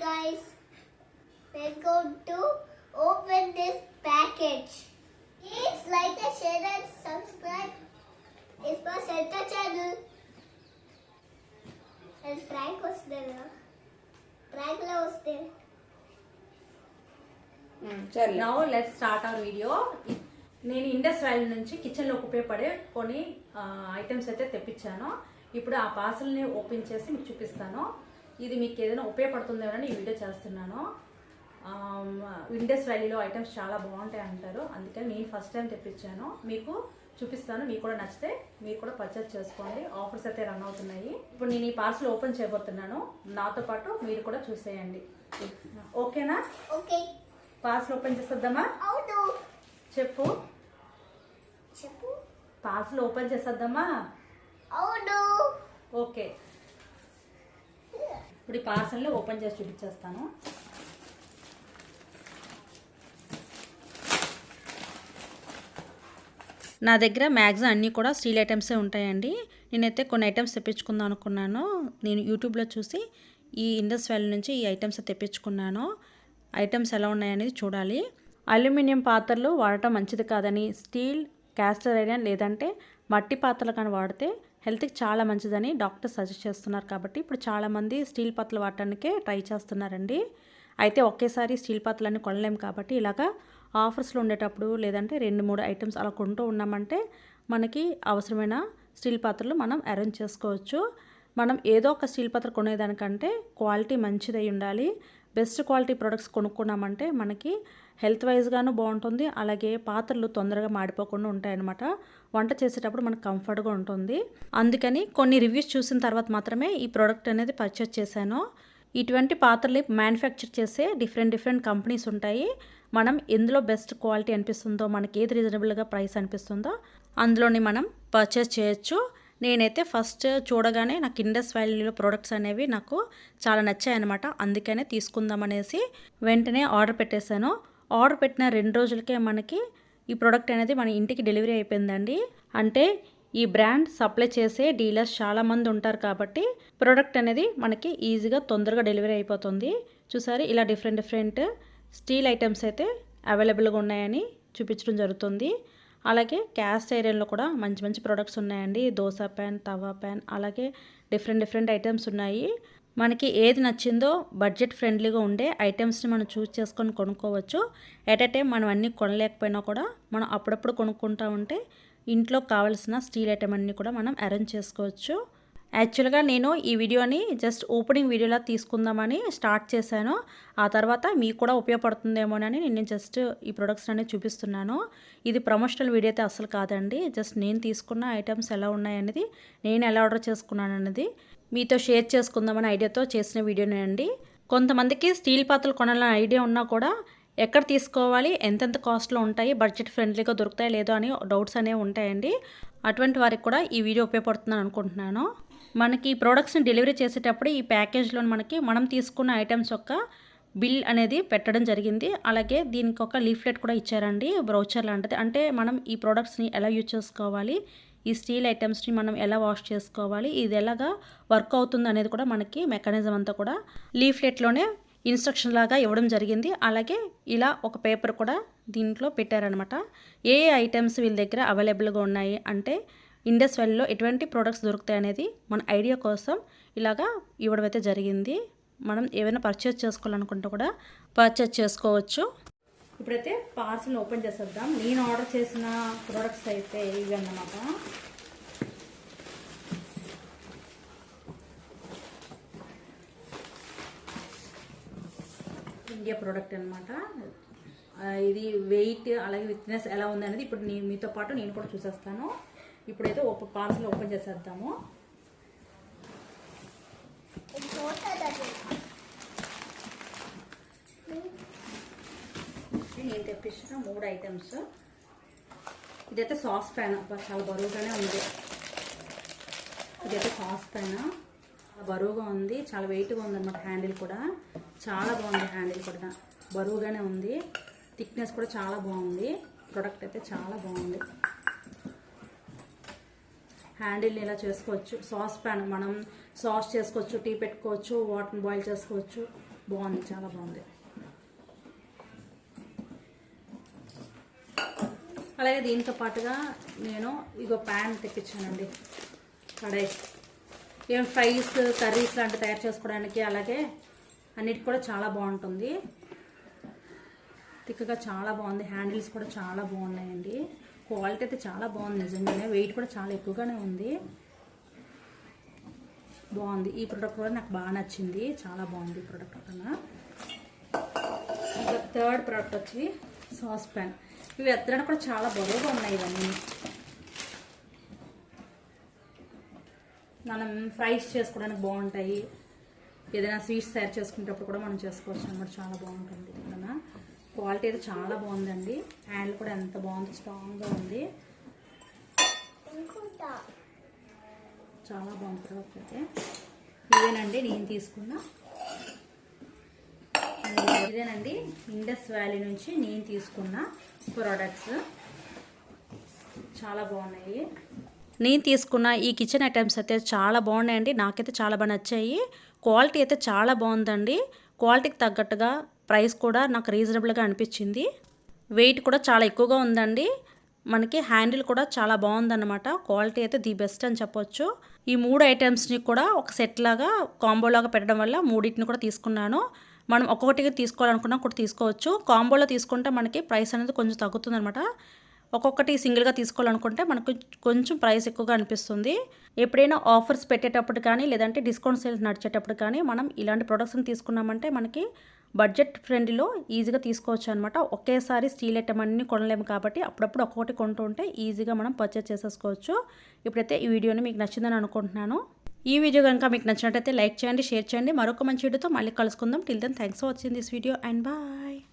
guys. We're going to open this package. Please like and share and subscribe. It's my center channel. And prank was there. Prank was there. సరే now let start our video నేను Indus valley నుంచి కిచెన్లో ఉపయోగపడే కొన్ని items అయితే తెప్పించాను ఇప్పుడు ఆ పార్సల్ని ఓపెన్ చేసి మీకు చూపిస్తాను ఇది మీకు ఏదైనా ఉపయోగపడుతుందేమో ఈ వీడియో చేస్తున్నాను. ఇండస్ వ్యాలీలో ఐటమ్స్ చాలా బాగుంటాయి అంటారు. అందుకని నేను ఫస్ట్ టైం తెప్పించాను. మీకు చూపిస్తాను. మీకు కూడా నచ్చితే మీరు కూడా పర్చేస్ చేసుకోండి. ఆఫర్స్ అయితే రన్ అవుతున్నాయి. ఇప్పుడు నేను ఈ పార్సల్ ఓపెన్ చేయబోతున్నాను. నాతో పాటు మీరు కూడా చూసేయండి. ఓకేనా? Okay. పార్సల్ ఓపెన్ చేసేద్దామా? చెప్పు. చెప్పు. పార్సల్ ఓపెన్ చేసేద్దామా? అవును. ఓకే. ఇప్పుడు ఈ పార్సల్ని ఓపెన్ చేసి చూపించేస్తాను. నా దగ్గర మ్యాక్సిమం అన్నీ కూడా స్టీల్ ఐటమ్సే ఉంటాయండి. నేనైతే కొన్ని ఐటమ్స్ తెప్పించుకుందాం అనుకున్నాను. నేను యూట్యూబ్లో చూసి ఈ ఇండస్ వ్యాలీ నుంచి ఈ ఐటమ్స్ తెప్పించుకున్నాను. ఐటమ్స్ ఎలా ఉన్నాయనేది చూడాలి. అల్యూమినియం పాత్రలు వాడటం మంచిది కాదని స్టీల్ క్యాస్టర్ ఐరన్ లేదంటే మట్టి పాత్రలు కానీ వాడితే హెల్త్కి చాలా మంచిదని డాక్టర్ సజెస్ట్ చేస్తున్నారు కాబట్టి ఇప్పుడు చాలామంది స్టీల్ పాత్రలు వాడటానికే ట్రై చేస్తున్నారండి. అయితే ఒకేసారి స్టీల్ పాత్రలన్నీ కొనలేము కాబట్టి ఇలాగా ఆఫర్స్లో ఉండేటప్పుడు లేదంటే రెండు మూడు ఐటమ్స్ అలా కొంటూ ఉన్నామంటే మనకి అవసరమైన స్టీల్ పాత్రలు మనం అరేంజ్ చేసుకోవచ్చు. మనం ఏదో ఒక స్టీల్ పాత్ర కొనేదానికంటే క్వాలిటీ మంచిదై ఉండాలి. బెస్ట్ క్వాలిటీ ప్రొడక్ట్స్ కొనుక్కున్నామంటే మనకి హెల్త్ వైజ్గాను బాగుంటుంది. అలాగే పాత్రలు తొందరగా మాడిపోకుండా ఉంటాయన్నమాట. వంట చేసేటప్పుడు మనకు కంఫర్ట్గా ఉంటుంది. అందుకని కొన్ని రివ్యూస్ చూసిన తర్వాత మాత్రమే ఈ ప్రోడక్ట్ అనేది పర్చేస్ చేశాను. ఇటువంటి పాత్రలు మ్యానుఫ్యాక్చర్ చేసే డిఫరెంట్ డిఫరెంట్ కంపెనీస్ ఉంటాయి. మనం ఎందులో బెస్ట్ క్వాలిటీ అనిపిస్తుందో మనకి ఏది రీజనబుల్గా ప్రైస్ అనిపిస్తుందో అందులోని మనం పర్చేస్ చేయొచ్చు. నేనైతే ఫస్ట్ చూడగానే నాకు ఇండస్ వ్యాలీలో ప్రోడక్ట్స్ అనేవి నాకు చాలా నచ్చాయన్నమాట. అందుకనే తీసుకుందాం అనేసి వెంటనే ఆర్డర్ పెట్టేశాను. ఆర్డర్ పెట్టిన రెండు రోజులకే మనకి ఈ ప్రోడక్ట్ అనేది మన ఇంటికి డెలివరీ అయిపోయిందండి. అంటే ఈ బ్రాండ్ సప్లై చేసే డీలర్స్ చాలామంది ఉంటారు కాబట్టి ప్రోడక్ట్ అనేది మనకి ఈజీగా తొందరగా డెలివరీ అయిపోతుంది. చూసారు ఇలా డిఫరెంట్ డిఫరెంట్ స్టీల్ ఐటమ్స్ అయితే అవైలబుల్గా ఉన్నాయని చూపించడం జరుగుతుంది. అలాగే క్యాస్ట్ ఐరన్లో కూడా మంచి మంచి ప్రోడక్ట్స్ ఉన్నాయండి. దోశ ప్యాన్ తవా ప్యాన్ అలాగే డిఫరెంట్ డిఫరెంట్ ఐటమ్స్ ఉన్నాయి. మనకి ఏది నచ్చిందో బడ్జెట్ ఫ్రెండ్లీగా ఉండే ఐటమ్స్ని మనం చూస్ చేసుకొని కొనుక్కోవచ్చు. ఎట్ ఎ టైం మనం అన్నీ కొనలేకపోయినా కూడా మనం అప్పుడప్పుడు కొనుక్కుంటూ ఉంటే ఇంట్లో కావాల్సిన స్టీల్ ఐటమ్ అన్నీ కూడా మనం అరేంజ్ చేసుకోవచ్చు. యాక్చువల్గా నేను ఈ వీడియోని జస్ట్ ఓపెనింగ్ వీడియోలా తీసుకుందామని స్టార్ట్ చేశాను. ఆ తర్వాత మీకు కూడా ఉపయోగపడుతుందేమోనని నేను జస్ట్ ఈ ప్రొడక్ట్స్ అనేది చూపిస్తున్నాను. ఇది ప్రమోషనల్ వీడియో అయితే అసలు కాదండి. జస్ట్ నేను తీసుకున్న ఐటమ్స్ ఎలా ఉన్నాయనేది నేను ఎలా ఆర్డర్ చేసుకున్నాను అనేది మీతో షేర్ చేసుకుందామని ఐడియాతో చేసిన వీడియోనే అండి. కొంతమందికి స్టీల్ పాత్రలు కొనాలని ఐడియా ఉన్నా కూడా ఎక్కడ తీసుకోవాలి ఎంతెంత కాస్ట్లో ఉంటాయి బడ్జెట్ ఫ్రెండ్లీగా దొరుకుతాయి లేదో అని డౌట్స్ అనేవి ఉంటాయండి. అటువంటి వారికి కూడా ఈ వీడియో ఉపయోగపడుతుందని అనుకుంటున్నాను. మనకి ఈ ప్రోడక్ట్స్ని డెలివరీ చేసేటప్పుడు ఈ ప్యాకేజ్లో మనకి మనం తీసుకున్న ఐటమ్స్ యొక్క బిల్ అనేది పెట్టడం జరిగింది. అలాగే దీనికి ఒక లీఫ్లెట్ కూడా ఇచ్చారండి బ్రౌచర్ లాంటిది. అంటే మనం ఈ ప్రోడక్ట్స్ని ఎలా యూజ్ చేసుకోవాలి ఈ స్టీల్ ఐటమ్స్ని మనం ఎలా వాష్ చేసుకోవాలి ఇది ఎలాగా వర్క్ అవుతుంది అనేది కూడా మనకి మెకానిజం అంతా కూడా లీఫ్లెట్లోనే ఇన్స్ట్రక్షన్ లాగా ఇవ్వడం జరిగింది. అలాగే ఇలా ఒక పేపర్ కూడా దీంట్లో పెట్టారనమాట ఏ ఐటమ్స్ వీళ్ళ దగ్గర అవైలబుల్గా ఉన్నాయి అంటే ఇండస్ వ్యాలీలో ఎటువంటి ప్రోడక్ట్స్ దొరుకుతాయి అనేది మన ఐడియా కోసం ఇలాగా ఇవ్వడం అయితే జరిగింది. మనం ఏమైనా పర్చేస్ చేసుకోవాలనుకుంటే కూడా పర్చేస్ చేసుకోవచ్చు. ఇప్పుడైతే పార్సల్ ఓపెన్ చేసేద్దాం. నేను ఆర్డర్ చేసిన ప్రోడక్ట్స్ అయితే ఇవి అన్నమాట. ఇండియా ప్రోడక్ట్ అనమాట ఇది వెయిట్ అలాగే విత్నెస్ ఎలా ఉంది అనేది ఇప్పుడు నేను మీతో పాటు నేను కూడా చూసేస్తాను. ఇప్పుడైతే ఓపెన్ పార్సల్ ఓపెన్ చేసేద్దాము. నేను తెప్పించిన మూడు ఐటమ్స్ ఇదైతే సాస్ పైన చాలా బరువుగానే ఉంది. ఇదైతే సాస్ పైన బరువుగా ఉంది. చాలా వెయిట్గా ఉంది అన్నమాట హ్యాండిల్ కూడా. చాలా బాగుంది హ్యాండిల్ కూడా. బరువుగానే ఉంది. థిక్నెస్ కూడా చాలా బాగుంది. ప్రొడక్ట్ అయితే చాలా బాగుంది. హ్యాండిల్ని ఇలా చేసుకోవచ్చు. సాస్ ప్యాన్ మనం సాస్ చేసుకోవచ్చు టీ పెట్టుకోవచ్చు వాటర్ బాయిల్ చేసుకోవచ్చు. బాగుంది చాలా బాగుంది. అలాగే దీంతో పాటుగా నేను ఇగో ప్యాన్ తెప్పించానండి. కడాయి. ఏం ఫ్రైస్ కర్రీస్ లాంటివి తయారు చేసుకోవడానికి అలాగే అన్నిటికి కూడా చాలా బాగుంటుంది. తిక్కగా చాలా బాగుంది. హ్యాండిల్స్ కూడా చాలా బాగున్నాయండి. క్వాలిటీ అయితే చాలా బాగుంది నిజంగానే. వెయిట్ కూడా చాలా ఎక్కువగానే ఉంది. బాగుంది. ఈ ప్రోడక్ట్ కూడా నాకు బాగా నచ్చింది. చాలా బాగుంది ఈ ప్రోడక్ట్ కన్నా ఇంకా థర్డ్ ప్రోడక్ట్ వచ్చి సాస్ ప్యాన్ ఇవి ఎత్తడానికి కూడా చాలా బరువుగా ఉన్నాయి ఇవన్నీ. మనం ఫ్రైస్ చేసుకోవడానికి బాగుంటాయి. ఏదైనా స్వీట్స్ తయారు చేసుకునేటప్పుడు కూడా మనం చేసుకోవచ్చు అనమాట. చాలా బాగుంటుంది. ఇక్కడ క్వాలిటీ అయితే చాలా బాగుందండి. హ్యాండిల్ కూడా ఎంత బాగుంది స్ట్రాంగ్గా ఉంది. చాలా బాగుంది ప్రోడక్ట్ అయితే. ఇదేనండి నేను తీసుకున్న. ఇదేనండి ఇండస్ వ్యాలీ నుంచి నేను తీసుకున్న ప్రోడక్ట్స్ చాలా బాగున్నాయి. నేను తీసుకున్న ఈ కిచెన్ ఐటమ్స్ అయితే చాలా బాగున్నాయండి. నాకైతే చాలా బాగా నచ్చాయి. క్వాలిటీ అయితే చాలా బాగుందండి. క్వాలిటీకి తగ్గట్టుగా ప్రైస్ కూడా నాకు రీజనబుల్గా అనిపించింది. వెయిట్ కూడా చాలా ఎక్కువగా ఉందండి. మనకి హ్యాండిల్ కూడా చాలా బాగుందన్నమాట. క్వాలిటీ అయితే ది బెస్ట్ అని చెప్పొచ్చు. ఈ మూడు ఐటమ్స్ని కూడా ఒక సెట్ లాగా కాంబోలాగా పెట్టడం వల్ల మూడింటిని కూడా తీసుకున్నాను. మనం ఒక్కొక్కటిగా తీసుకోవాలనుకున్నా కూడా తీసుకోవచ్చు. కాంబోలో తీసుకుంటే మనకి ప్రైస్ అనేది కొంచెం తగ్గుతుంది అనమాట ఒక్కొక్కటి సింగిల్గా తీసుకోవాలనుకుంటే మనకు కొంచెం ప్రైస్ ఎక్కువగా అనిపిస్తుంది. ఎప్పుడైనా ఆఫర్స్ పెట్టేటప్పుడు కానీ లేదంటే డిస్కౌంట్ సేల్స్ నడిచేటప్పుడు కానీ మనం ఇలాంటి ప్రొడక్ట్స్ని తీసుకున్నామంటే మనకి బడ్జెట్ ఫ్రెండ్లీలో ఈజీగా తీసుకోవచ్చు అనమాట ఒకేసారి స్టీల్ ఐటమ్ అన్నీ కొనలేము కాబట్టి అప్పుడప్పుడు ఒక్కొక్కటి కొంటుంటే ఉంటే ఈజీగా మనం పర్చేస్ చేసేసుకోవచ్చు. ఇప్పుడైతే ఈ వీడియోని మీకు నచ్చిందని అనుకుంటున్నాను. ఈ వీడియో కనుక మీకు నచ్చినట్టయితే లైక్ చేయండి షేర్ చేయండి. మరొక మంచి వీడియోతో మళ్ళీ కలుసుకుందాం. Till then thanks for watching this video and bye